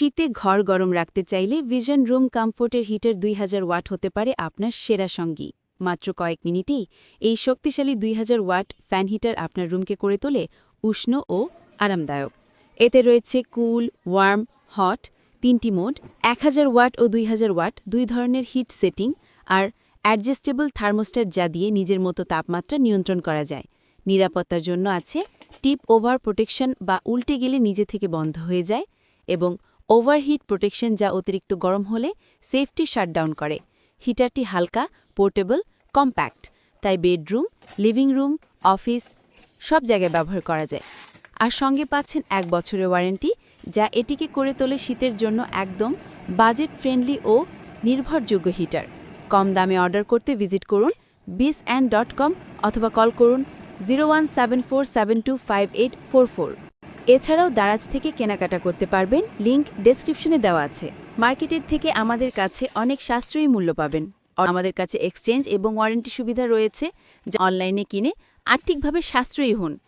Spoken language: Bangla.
শীতে ঘর গরম রাখতে চাইলে ভিশন রুম কমফোর্টের হিটার দুই হাজার ওয়াট হতে পারে আপনার সেরা সঙ্গী। মাত্র কয়েক মিনিটেই এই শক্তিশালী দুই হাজার ওয়াট ফ্যান হিটার আপনার রুমকে করে তোলে উষ্ণ ও আরামদায়ক। এতে রয়েছে কুল, ওয়ার্ম, হট তিনটি মোড, এক হাজার ওয়াট ও দুই হাজার ওয়াট দুই ধরনের হিট সেটিং আর অ্যাডজাস্টেবল থার্মোস্টার যা দিয়ে নিজের মতো তাপমাত্রা নিয়ন্ত্রণ করা যায়। নিরাপত্তার জন্য আছে টিপ ওভার প্রোটেকশন বা উল্টে গেলে নিজে থেকে বন্ধ হয়ে যায় এবং ওভারহিট প্রোটেকশন যা অতিরিক্ত গরম হলে সেফটি শাটডাউন করে। হিটারটি হালকা, পোর্টেবল, কম্প্যাক্ট। তাই বেডরুম, লিভিং রুম, অফিস সব জায়গায় ব্যবহার করা যায়। আর সঙ্গে পাচ্ছেন এক বছরের ওয়ারেন্টি, যা এটিকে করে তোলে শীতের জন্য একদম বাজেট ফ্রেন্ডলি ও নির্ভরযোগ্য হিটার। কম দামে অর্ডার করতে ভিজিট করুন বিস অ্যান্ড ডট কম অথবা কল করুন zero one seven four seven two five eight four four. এছাড়াও দারাজ থেকে কেনাকাটা করতে পারবেন, লিংক ডেসক্রিপশনে দেওয়া আছে। মার্কেটের থেকে আমাদের কাছে অনেক সাশ্রয়ী মূল্য পাবেন। আমাদের কাছে এক্সচেঞ্জ এবং ওয়ারেন্টি সুবিধা রয়েছে, যা অনলাইনে কিনে আর্থিকভাবে সাশ্রয়ী হন।